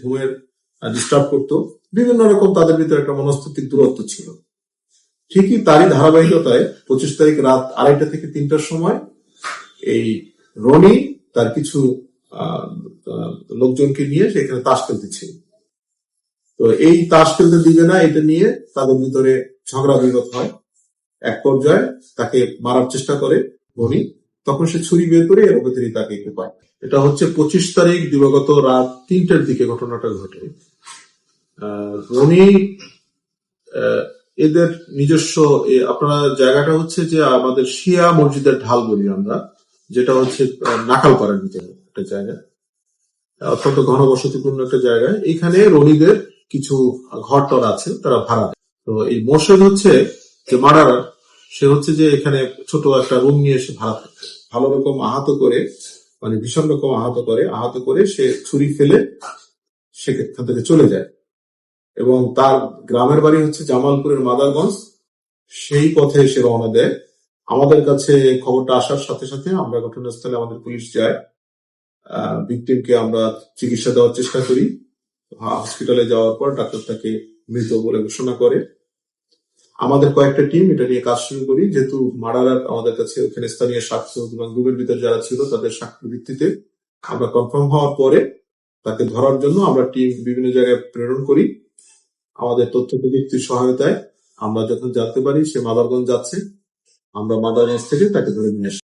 ঘুমের ডিস্টার্ব করতো। বিভিন্ন রকম তাদের ভিতরে একটা মনস্তাত্ত্বিক দূরত্ব ছিল। ঠিকই তারই ধারাবাহিকতায় পঁচিশ তারিখ রাত আড়াইটা থেকে তিনটার সময় এই রনি তার কিছু লোকজনকে নিয়ে সেখানে তাস খেলতেছিল তো এই তাস খেলতে দিবে না, এটা নিয়ে তাদের ভিতরে ঝগড়া বিরোধ হয়। এক পর্যায়ে তাকে মারার চেষ্টা করে রনি। তখন সে ছুরি বের করে এর ভেতরেই তাকে পায়। এটা হচ্ছে পঁচিশ তারিখ দিবাগত রাত তিনটার দিকে ঘটনাটা ঘটে। রনি এদের নিজস্ব আপনার জায়গাটা হচ্ছে যে আমাদের শিয়া মসজিদের ঢাল বলি আমরা, যেটা হচ্ছে নাকালপাড়ার ভিতরে একটা জায়গা। অত্যন্ত ঘনবসতিপূর্ণ একটা জায়গা। এখানে রনিদের কিছু ঘরটর আছে, তারা ভাড়া তো এই মোর্শেদ হচ্ছে যে মার্ডার সে হচ্ছে যে এখানে ছোট একটা রুম নিয়ে এসে ভাড়া থাকে ভালো রকম আহত করে মানে ভীষণ রকম আহত করে আহত করে সে ছুরি ফেলে সেখান থেকে চলে যায়। এবং তার গ্রামের বাড়ি হচ্ছে জামালপুরের মাদারগঞ্জ। সেই পথে সে রওনা দেয়। আমাদের কাছে খবরটা আসার সাথে সাথে আমরা ঘটনাস্থলে আমাদের পুলিশ যায়। ভিকটিমকে আমরা চিকিৎসা দেওয়ার চেষ্টা করি। হসপিটালে যাওয়ার পর ডাক্তার তাকে মৃত বলে ঘোষণা করে। আমাদের কয়েকটা টিম এটা নিয়ে কাজ শুরু করি। যেহেতু মারারা আমাদের কাছে ওখানে স্থানীয় সাক্ষ্য এবং গ্রুপের ভিতরে যারা ছিল তাদের সাক্ষ্য ভিত্তিতে আমরা কনফার্ম হওয়ার পরে তাকে ধরার জন্য আমরা টিম বিভিন্ন জায়গায় প্রেরণ করি। আমাদের তথ্য প্রযুক্তির সহায়তায় আমরা যখন জানতে পারি সে মাদারগঞ্জ যাচ্ছে, আমরা মাদারগঞ্জ থেকে তাকে ধরে নিয়ে আসি।